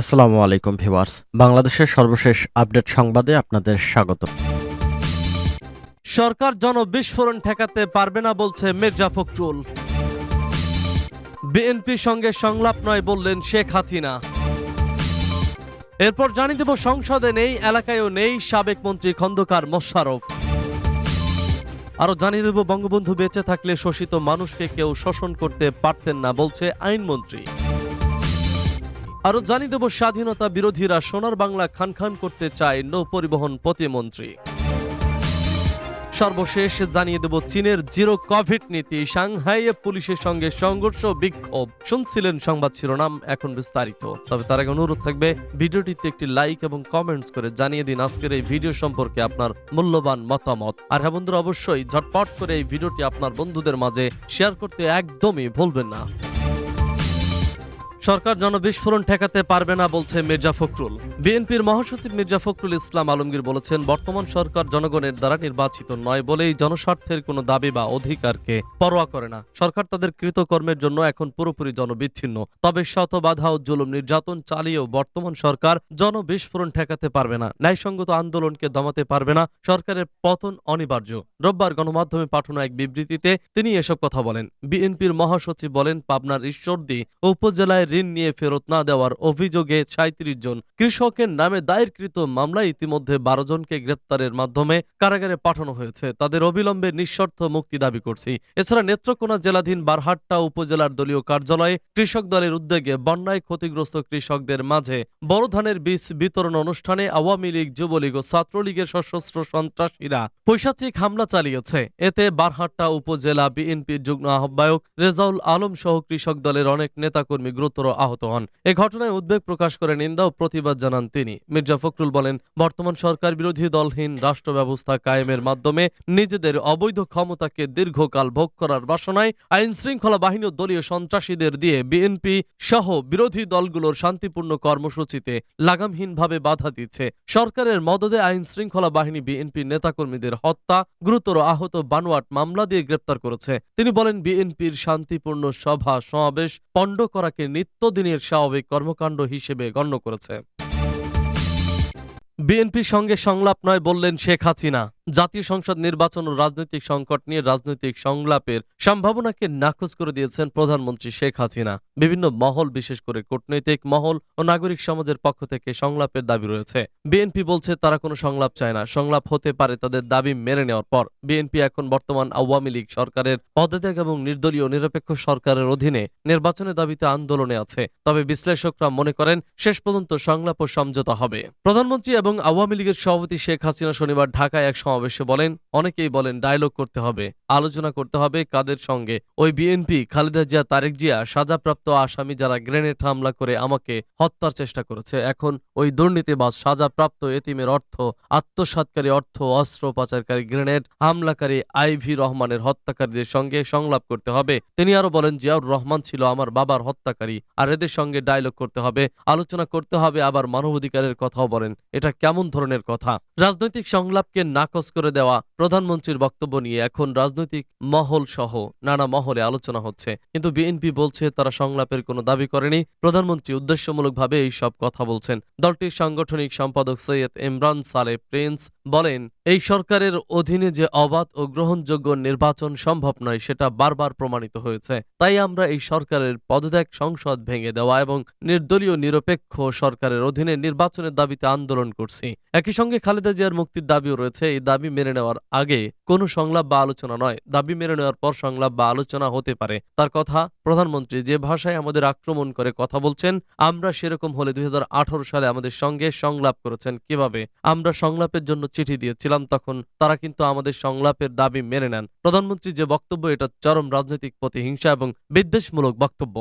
আসসালামু আলাইকুম ভিউয়ার্স। বাংলাদেশের সর্বশেষ আপডেট সংবাদে আপনাদের স্বাগত। সরকার জনবিস্ফোরণ ঠেকাতে পারবে না বলছে মির্জা ফখরুল। বিএনপির সঙ্গে সংলাপ নয় বললেন শেখ হাসিনা। এরপর জানিয়ে দেব সংসদে নেই, এলাকায়ও নেই সাবেক মন্ত্রী খন্দকার মোশারফ আরও জানিয়ে দেব বঙ্গবন্ধু বেঁচে থাকলে শোষিত মানুষকে কেউ শোষণ করতে পারতেন না বলছে আইনমন্ত্রী। আরও জানিয়ে দেব, স্বাধীনতা বিরোধীরা সোনার বাংলা খান খান করতে চায় নৌ পরিবহন প্রতিমন্ত্রী। সর্বশেষ জানিয়ে দেব, চীনের জিরো কোভিড নীতি। সাংহাইয়ে পুলিশের সঙ্গে সংঘর্ষ, বিক্ষোভ। শুনছিলেন সংবাদ শিরোনাম, এখন বিস্তারিত। তবে তার আগে অনুরোধ থাকবে, ভিডিওটিতে একটি লাইক এবং কমেন্টস করে জানিয়ে দিন, আজকের এই ভিডিও সম্পর্কে আপনার মূল্যবান মতামত। আর হ্যাঁ বন্ধুরা, অবশ্যই ঝটপট করে এই ভিডিওটি আপনার বন্ধুদের মাঝে শেয়ার করতে একদমই ভুলবেন না। সরকার জনবিস্ফোরণ ঠেকাতে পারবে না বলছে মির্জা ফখরুল। বিএনপির মহাসচিব মির্জা ফখরুল ইসলাম আলমগীর বলেছেন, বর্তমান সরকার জনগণের দ্বারা নির্বাচিত নয় বলেই জনস্বার্থের কোনো দাবি বা অধিকারকে পরোয়া করে না। সরকার তাদের কৃতকর্মের জন্য এখন পুরোপুরি জনবিচ্ছিন্ন। তবে শত বাধা ও জুলুম নির্যাতন চালিয়েও বর্তমান সরকার জনবিস্ফোরণ ঠেকাতে পারবে না, ন্যায়সঙ্গত আন্দোলনকে দমাতে পারবে না, সরকারের পতন অনিবার্য। রোববার গণমাধ্যমে পাঠানো এক বিবৃতিতে তিনি এসব কথা বলেন। বিএনপির মহাসচিব বলেন, পাবনার ঈশ্বরদী উপজেলায় ঋণ নিয়ে ফেরত না দেওয়ার অভিযোগে সাঁত্রিশ জন কৃষকের নামে দায়েরকৃত মামলায় ইতিমধ্যে বারো জনকে গ্রেপ্তারের মাধ্যমে কারাগারে পাঠানো হয়েছে। তাদের অবিলম্বে নিঃশর্ত মুক্তি দাবি করছি। এছাড়া নেত্রকোনা জেলাধীন বারহাট্টা উপজেলার দলীয় কার্যালয়ে কৃষক দলের উদ্যোগে বন্যায় ক্ষতিগ্রস্ত কৃষকদের মাঝে বড় ধানের বীজ বিতরণ অনুষ্ঠানে আওয়ামী লীগ, যুবলীগ ও ছাত্রলীগের সশস্ত্র সন্ত্রাসীরা পৈশাচিক হামলা চালিয়েছে। এতে বারহাট্টা উপজেলা বিএনপির যুগ্ম আহ্বায়ক রেজাউল আলম সহ কৃষক দলের অনেক নেতাকর্মী গুরুতর আহত হন। এ ঘটনায় উদ্বেগ প্রকাশ করে নিন্দা ও প্রতিবাদ জানান তিনি। মির্জা ফখরুল বলেন, বর্তমান সরকার বিরোধী দলহীন রাষ্ট্র ব্যবস্থা কায়েমের মাধ্যমে নিজেদের অবৈধ ক্ষমতাকে দীর্ঘকাল ভোগ করার বাসনায় আইন শৃঙ্খলা বাহিনী ও দলীয় সন্ত্রাসীদের দিয়ে বিএনপি সহ বিরোধী দলগুলোর শান্তিপূর্ণ কর্মসূচিতে লাগামহীনভাবে বাধা দিচ্ছে। সরকারের মদদে আইন শৃঙ্খলা বাহিনী বিএনপি নেতাকর্মীদের হত্যা, গুরুতর আহত বানোয়াট মামলা দিয়ে গ্রেপ্তার করেছে। তিনি বলেন, বিএনপির শান্তিপূর্ণ সভা সমাবেশ পণ্ড করাকে নিত্যদিনের স্বাভাবিক কর্মকাণ্ড হিসেবে গণ্য করেছে। বিএনপির সঙ্গে সংলাপ নয় বললেন শেখ হাসিনা। জাতীয় সংসদ নির্বাচন ও রাজনৈতিক সংকট নিয়ে রাজনৈতিক সংলাপের সম্ভাবনাকে নাকচ করে দিয়েছেন প্রধানমন্ত্রী শেখ হাসিনা। বিভিন্ন মহল, বিশেষ করে কূটনৈতিক মহল ও নাগরিক সমাজের পক্ষ থেকে সংলাপের দাবি রয়েছে। বিএনপি বলছে, তারা কোনো সংলাপ চায় না। সংলাপ হতে পারে তাদের দাবি মেনে নেওয়ার পর। বিএনপি এখন বর্তমান আওয়ামী লীগ সরকারের পদত্যাগ এবং নির্দলীয় নিরপেক্ষ সরকারের অধীনে নির্বাচনের দাবিতে আন্দোলনে আছে। তবে বিশ্লেষকরা মনে করেন, শেষ পর্যন্ত সংলাপ ও সমঝোতা হবে। প্রধানমন্ত্রী এবং আওয়ামী লীগের সভাপতি শেখ হাসিনা শনিবার ঢাকায় এক সমাবেশে বলেন, অনেকেই বলেন ডায়লগ করতে হবে, আলোচনা করতে হবে কাদের সঙ্গে। ওই বিএনপি খালেদা জিয়া, তারেক জিয়া, সাজাপ্রাপ্ত আসামি যারা গ্রেনেড হামলা করে আমাকে হত্যার চেষ্টা করেছে। এখন ওই দুর্নীতিবাজ, সাজাপ্রাপ্ত এতিমের অর্থ, আত্মসাৎকারী অর্থ, অস্ত্র পাচারকারী গ্রেনেড হামলাকারী আইভি রহমানের হত্যাকারীদের সঙ্গে সংলাপ করতে হবে। তিনি আরও বলেন, জিয়াউর রহমান ছিল আমার বাবার হত্যাকারী, আর এদের সঙ্গে ডায়লগ করতে হবে, আলোচনা করতে হবে, আবার মানবাধিকারের কথাও বলেন। এটা কেমন ধরনের কথা? রাজনৈতিক সংলাপকে নাকচ করে দেওয়া প্রধানমন্ত্রীর বক্তব্য নিয়ে এখন রাজনৈতিক মহল সহ নানা মহলে আলোচনা হচ্ছে। কিন্তু বিএনপি বলছে তারা সংলাপের কোনো দাবি করেনি। প্রধানমন্ত্রী উদ্দেশ্যমূলকভাবে এই সব কথা বলছেন। দলটির সাংগঠনিক সম্পাদক সৈয়দ ইমরান সালে প্রিন্স বলেন, এই সরকারের অধীনে যে অবাধ ও গ্রহণযোগ্য নির্বাচন সম্ভব নয়, সেটা বারবার প্রমাণিত হয়েছে। তাই আমরা এই সরকারের পদত্যাগ, সংসদ ভেঙে দেওয়া এবং নির্দলীয় নিরপেক্ষ সরকারের অধীনে নির্বাচনের দাবিতে আন্দোলন করছি। একই সঙ্গে খালেদা জিয়ার মুক্তির দাবিও রয়েছে। এই দাবি মেনে নেওয়ার আগে কোনো সংলাপ বা আলোচনা নয়। দাবি মেনে নেওয়ার পর সংলাপ বা আলোচনা হতে পারে। তার কথা, প্রধানমন্ত্রী যে ভাষায় আমাদের আক্রমণ করে কথা বলছেন, আমরা সেরকম হলে দুই হাজার আঠারো সালে আমাদের সঙ্গে সংলাপ করেছেন কীভাবে? আমরা সংলাপের জন্য চিঠি দিয়েছিলাম তখন, তারা কিন্তু আমাদের সংলাপের দাবি মেনে নেন। প্রধানমন্ত্রী যে বক্তব্য, এটা চরম রাজনৈতিক প্রতিহিংসা এবং বিদ্বেষমূলক বক্তব্য।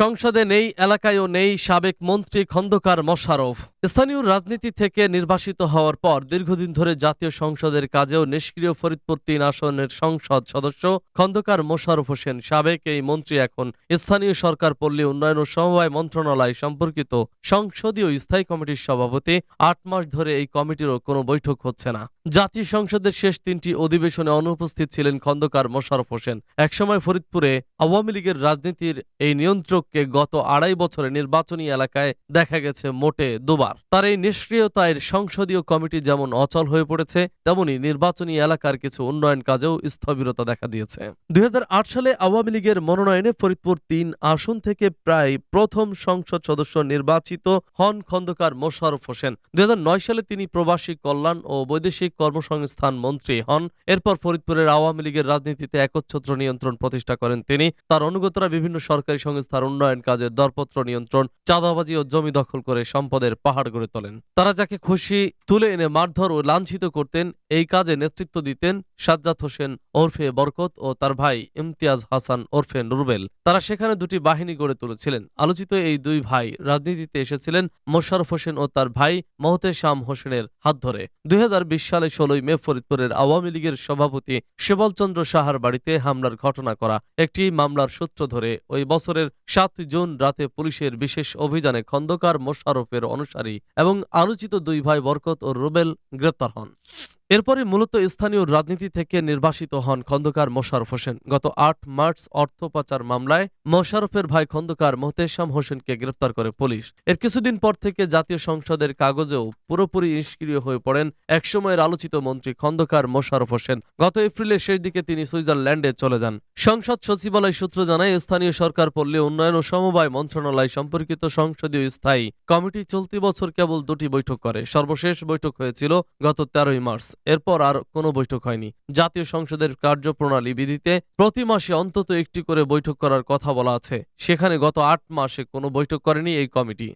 সংসদে নেই, এলাকায়ও নেই সাবেক মন্ত্রী খন্দকার মোশারফ স্থানীয় রাজনীতি থেকে নির্বাসিত হওয়ার পর দীর্ঘদিন ধরে জাতীয় সংসদের কাজেও নিষ্ক্রিয় ফরিদপুর তিন আসনের সংসদ সদস্য খন্দকার মোশারফ হোসেন সাবেক এই মন্ত্রী এখন। স্থানীয় সরকার পল্লী উন্নয়ন ও সমবায় মন্ত্রণালয় সম্পর্কিত সংসদীয় স্থায়ী কমিটির সভাপতি। আট মাস ধরে এই কমিটিরও কোনো বৈঠক হচ্ছে না। জাতীয় সংসদের শেষ তিনটি অধিবেশনে অনুপস্থিত ছিলেন খন্দকার মোশারফ হোসেন। একসময় ফরিদপুরে আওয়ামী লীগের রাজনীতির এই নিয়ন্ত্রককে গত আড়াই বছরে নির্বাচনী এলাকায় দেখা গেছে মোটে দুবার। তার এই নিষ্ক্রিয়তায় সংসদীয় কমিটি যেমন অচল হয়ে পড়েছে, তেমনি নির্বাচনী এলাকার কিছু উন্নয়ন কাজেও স্থবিরতা দেখা দিয়েছে। দুই হাজার আট সালে আওয়ামী লীগের মনোনয়নে ফরিদপুর তিন আসন থেকে প্রায় প্রথম সংসদ সদস্য নির্বাচিত হন খন্দকার মোশাররফ হোসেন। দুই হাজার নয় সালে তিনি প্রবাসী কল্যাণ ও বৈদেশিক কর্মসংস্থান মন্ত্রী হন। এরপর ফরিদপুরের আওয়ামী লীগের রাজনীতিতে একচ্ছত্র নিয়ন্ত্রণ প্রতিষ্ঠা করেন তিনি। তার অনুগতরা বিভিন্ন সরকারি সংস্থার উন্নয়ন কাজের দরপত্র নিয়ন্ত্রণ, চাঁদাবাজি ও জমি দখল করে সম্পদের পাহাড় গড়ে তোলেন। তারা যাকে খুশি তুলে এনে মারধর ও লাঞ্ছিত করতেন, এই কাজে নেতৃত্ব দিতেন সাজ্জাদ হোসেন ওরফে বরকত ও তার ভাই ইমতিয়াজ হাসান ওরফে নুরবেল। তারা সেখানে দুটি বাহিনী গড়ে তুলেছিলেন। আলোচিত এই দুই ভাই রাজনীতিতে এসেছিলেন মোশারফ হোসেন ও তার ভাই মহতেশাম হোসেনের হাত ধরে। দুই সালে ষোলোই মে ফরিদপুরের আওয়ামী লীগের সভাপতি শিবলচন্দ্র সাহার বাড়িতে হামলার ঘটনা করা। একটি মামলার সূত্র ধরে, ওই বছরের সাত জুন রাতে পুলিশের বিশেষ অভিযানে খন্দকার মোশারফের অনুসারী এবং আলোচিত দুই ভাই বরকত ও রুবেল গ্রেপ্তার হন। এরপরে মূলত স্থানীয় রাজনীতি থেকে নির্বাসিত হন খন্দকার মোশারফ হোসেন। গত আট মার্চ অর্থ পাচার মামলায় মোশারফের ভাই খন্দকার মোহতেশাম হোসেনকে গ্রেপ্তার করে পুলিশ। এর কিছুদিন পর থেকে জাতীয় সংসদের কাগজেও পুরোপুরি নিষ্ক্রিয় হয়ে পড়েন একসময়ের আলোচিত মন্ত্রী খন্দকার মোশারফ হোসেন। গত এপ্রিলের শেষ দিকে তিনি সুইজারল্যান্ডে চলে যান। সংসদ সচিবালয় সূত্র জানায়, স্থানীয় সরকার পল্লী উন্নয়ন ও সমবায় মন্ত্রণালয় সম্পর্কিত সংসদীয় স্থায়ী কমিটি চলতি বছর কেবল দুটি বৈঠক করে। সর্বশেষ বৈঠক হয়েছিল গত তেরোই মার্চ। এরপর আর কোনো বৈঠক হয়নি। জাতীয় সংসদের কার্যপ্রণালী বিধিতে প্রতি মাসে অন্তত একটি করে বৈঠক করার কথা বলা আছে। সেখানে গত আট মাসে কোনো বৈঠক করেনি এই কমিটি।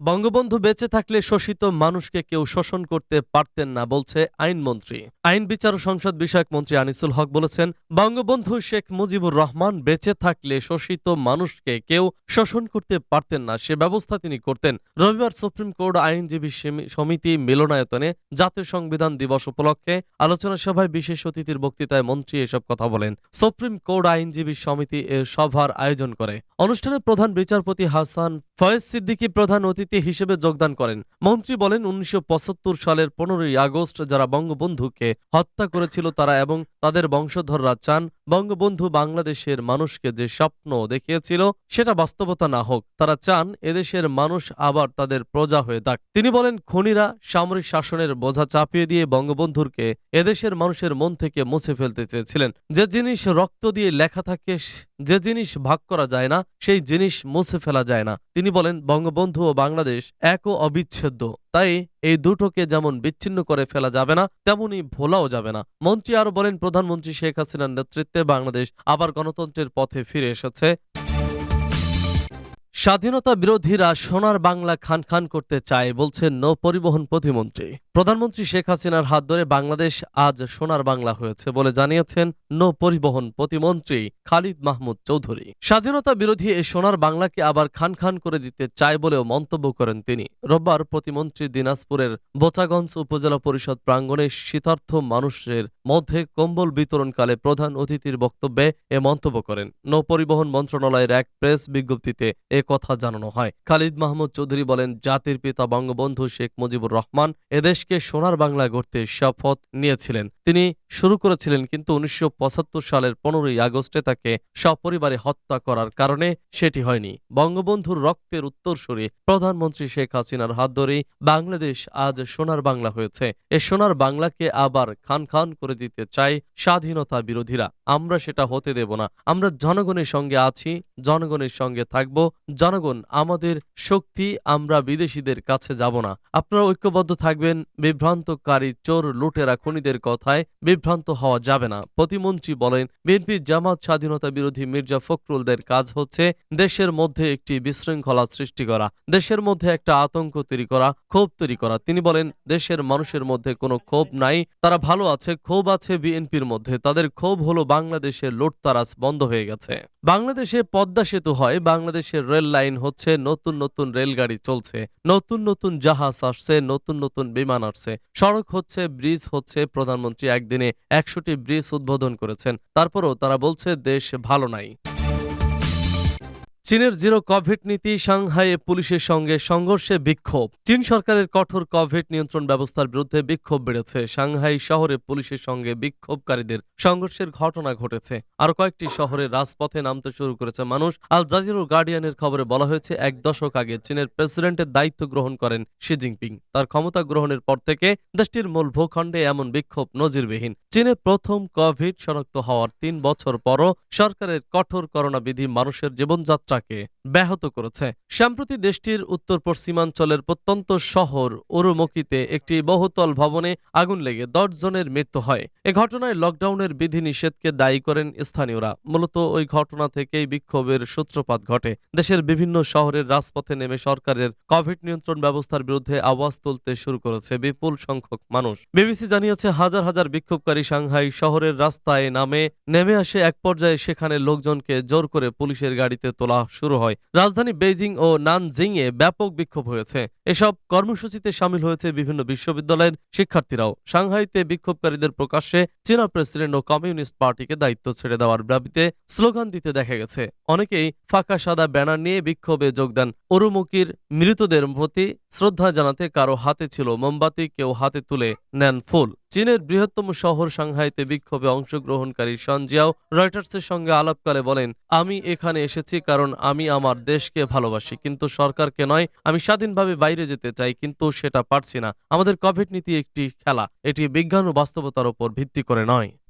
বঙ্গবন্ধু বেঁচে থাকলে শোষিত মানুষকে কেউ শোষণ করতে পারতেন না, বলছে আইনমন্ত্রী। আইন বিচার ও সংসদ বিষয়ক মন্ত্রী আনিসুল হক বলেছেন, বঙ্গবন্ধু শেখ মুজিবুর রহমান বেঁচে থাকলে শোষিত মানুষকে কেউ শোষণ করতে পারতেন না, সে ব্যবস্থা তিনি করতেন। রবিবার সুপ্রিম কোর্ট আইনজীবী সমিতি মিলনায়তনে জাতীয় সংবিধান দিবস উপলক্ষে আলোচনা সভায় বিশেষ অতিথির বক্তৃতায় মন্ত্রী এসব কথা বলেন। সুপ্রিম কোর্ট আইনজীবী সমিতি এ সভার আয়োজন করে। অনুষ্ঠানে প্রধান বিচারপতি হাসান ফয়েজ সিদ্দিকী, প্রধান অতিথি হিসেবে যোগদান করেন। মন্ত্রী বলেন, উনিশশো পঁচাত্তর সালের পনেরোই আগস্ট যারা বঙ্গবন্ধুকে হত্যা করেছিল তারা এবং তাদের বংশধররা চান বঙ্গবন্ধু বাংলাদেশের মানুষকে যে স্বপ্ন দেখিয়েছিল সেটা বাস্তবতা না হোক। তারা চান এদেশের মানুষ আবার তাদের প্রজা হয়ে থাক। তিনি বলেন, খনিরা সামরিক শাসনের বোঝা চাপিয়ে দিয়ে বঙ্গবন্ধুরকে এদেশের মানুষের মন থেকে মুছে ফেলতে চেয়েছিলেন। যে জিনিস রক্ত দিয়ে লেখা থাকে যে জিনিস ভাগ করা যায় না, সেই জিনিস মুছে ফেলা যায় না। তিনি বলেন, বঙ্গবন্ধু ও বাংলাদেশ এক ও অবিচ্ছেদ্য। তাই এই দুটোকে যেমন বিচ্ছিন্ন করে ফেলা যাবে না তেমনই ভোলাও যাবে না। মন্ত্রী আরও বলেন, প্রধানমন্ত্রী শেখ হাসিনার নেতৃত্বে বাংলাদেশ আবার গণতন্ত্রের পথে ফিরে এসেছে। স্বাধীনতা বিরোধীরা সোনার বাংলা খান খান করতে চায়, বলছেন নৌ পরিবহন প্রতিমন্ত্রী। প্রধানমন্ত্রী শেখ হাসিনার হাত ধরে বাংলাদেশ আজ সোনার বাংলা হয়েছে বলে জানিয়েছেন নৌ পরিবহন প্রতিমন্ত্রী খালিদ মাহমুদ চৌধুরী। স্বাধীনতা বিরোধী এই সোনার বাংলাকে আবার খান খান করে দিতে চায় বলেও মন্তব্য করেন তিনি। রোববার প্রতিমন্ত্রী দিনাজপুরের বোচাগঞ্জ উপজেলা পরিষদ প্রাঙ্গণে শীতার্থ মানুষের মধ্যে কম্বল বিতরণকালে প্রধান অতিথির বক্তব্যে এ মন্তব্য করেন। নৌ পরিবহন মন্ত্রণালয়ের এক প্রেস বিজ্ঞপ্তিতে এ কথা জানানো হয়। খালিদ মাহমুদ চৌধুরী বলেন, জাতির পিতা বঙ্গবন্ধু শেখ মুজিবুর রহমান এদেশকে সোনার বাংলা গড়তে শপথ নিয়েছিলেন। তিনি শুরু করেছিলেন কিন্তু উনিশশো সালের পনেরোই আগস্টে তাকে সপরিবারে হত্যা করার কারণে সেটি হয়নি। বঙ্গবন্ধুর রক্তের উত্তরসূরি প্রধানমন্ত্রী শেখ হাসিনার হাত ধরেই বাংলাদেশ আজ সোনার বাংলা হয়েছে। এ সোনার বাংলাকে আবার খান খান করে দিতে চাই স্বাধীনতা বিরোধীরা। আমরা সেটা হতে দেব না। আমরা জনগণের সঙ্গে আছি, জনগণের সঙ্গে থাকব জনগণ, আমাদের শক্তি, আমরা বিদেশিদের কাছে যাব না। আপনারা ঐক্যবদ্ধ থাকবেন, বিভ্রান্তকারী চোর লুটেরা খুনিদের কথায় বিভ্রান্ত হওয়া যাবে না। প্রতিমন্ত্রী বলেন, বিএনপি জামাত স্বাধীনতা বিরোধী মির্জা ফখরুলদের কাজ হচ্ছে দেশের মধ্যে একটি বিশৃঙ্খলা সৃষ্টি করা, দেশের মধ্যে একটা আতঙ্ক তৈরি করা, ক্ষোভ তৈরি করা। তিনি বলেন, দেশের মানুষের মধ্যে কোনো ক্ষোভ নাই, তারা ভালো আছে, ক্ষোভ আছে বিএনপির মধ্যে, তাদের ক্ষোভ হলো বাংলাদেশের লুটতারাজ বন্ধ হয়ে গেছে। বাংলাদেশে পদ্মা সেতু হয়, বাংলাদেশের রেল লাইন হচ্ছে, নতুন নতুন রেলগাড়ি চলছে, নতুন নতুন জাহাজ আসছে, নতুন নতুন বিমান আসছে। সড়ক হচ্ছে, ব্রিজ হচ্ছে, প্রধানমন্ত্রী একদিনে একশোটি ব্রিজ উদ্বোধন করেছেন। তারপরও তারা বলছে, দেশ ভালো নাই। চীনের জিরো কোভিড নীতি সাংহাইয়ে পুলিশের সঙ্গে সংঘর্ষে বিক্ষোভ। চীন সরকারের কঠোর কোভিড নিয়ন্ত্রণ ব্যবস্থার বিরুদ্ধে বিক্ষোভ বেড়েছে। সাংহাই শহরে পুলিশের সঙ্গে বিক্ষোভকারীদের সংঘর্ষের ঘটনা ঘটেছে। আরও কয়েকটি শহরের রাজপথে নামতে শুরু করেছে মানুষ। আল জাজিরো গার্ডিয়ানের খবরে বলা হয়েছে, এক দশক আগে চীনের প্রেসিডেন্টের দায়িত্ব গ্রহণ করেন শি জিনপিং। তার ক্ষমতা গ্রহণের পর থেকে দেশটির মূল ভূখণ্ডে এমন বিক্ষোভ নজিরবিহীন। চীনে প্রথম কোভিড শনাক্ত হওয়ার তিন বছর পরও সরকারের কঠোর করোনা বিধি মানুষের জীবনযাত্রাকে ব্যাহত করেছে। সম্প্রতি দেশটির উত্তর পশ্চিমাঞ্চলের প্রত্যন্ত শহর উরুমকিতে একটি বহুতল ভবনে আগুন লেগে দশ জনের মৃত্যু হয়। এ ঘটনায় লকডাউনের বিধিনিষেধকে দায়ী করেন স্থানীয়রা। মূলত ওই ঘটনা থেকেই বিক্ষোভের সূত্রপাত ঘটে। দেশের বিভিন্ন শহরের রাজপথে নেমে সরকারের কোভিড নিয়ন্ত্রণ ব্যবস্থার বিরুদ্ধে আওয়াজ তুলতে শুরু করেছে বিপুল সংখ্যক মানুষ। বিবিসি জানিয়েছে, হাজার হাজার বিক্ষোভকারী সাংহাই শহরের রাস্তায় নামে, নেমে আসে এক পর্যায়ে সেখানে লোকজনকে জোর করে পুলিশের গাড়িতে তোলা শুরু হয়। রাজধানী বেইজিং ও নানজিং এ ব্যাপক বিক্ষোভ হয়েছে। এসব কর্মসূচিতে সামিল হয়েছে বিভিন্ন বিশ্ববিদ্যালয়ের শিক্ষার্থীরাও। সাংহাইতে বিক্ষোভকারীদের প্রকাশ্যে চীনা প্রেসিডেন্ট ও কমিউনিস্ট পার্টিকে দায়িত্ব ছেড়ে দেওয়ার দাবিতে স্লোগান দিতে দেখা গেছে। অনেকেই ফাঁকা সাদা ব্যানার নিয়ে বিক্ষোভে যোগ দেন। অরুমুকির মৃতদের প্রতি শ্রদ্ধা জানাতে কারও হাতে ছিল মোমবাতি, কেউ হাতে তুলে নেন ফুল। চীনের বৃহত্তম শহর সাংহাইতে বিক্ষোভে অংশগ্রহণকারী সঞ্জিয়াও রয়টার্সের সঙ্গে আলাপকালে বলেন, আমি এখানে এসেছি কারণ আমি আমার দেশকে ভালোবাসি, কিন্তু সরকারকে নয়, আমি স্বাধীনভাবে বাইরে যেতে চাই, কিন্তু সেটা পারছি না। আমাদের কোভিড নীতি একটি খেলা, এটি বিজ্ঞান ও বাস্তবতার উপর ভিত্তি করে নয়।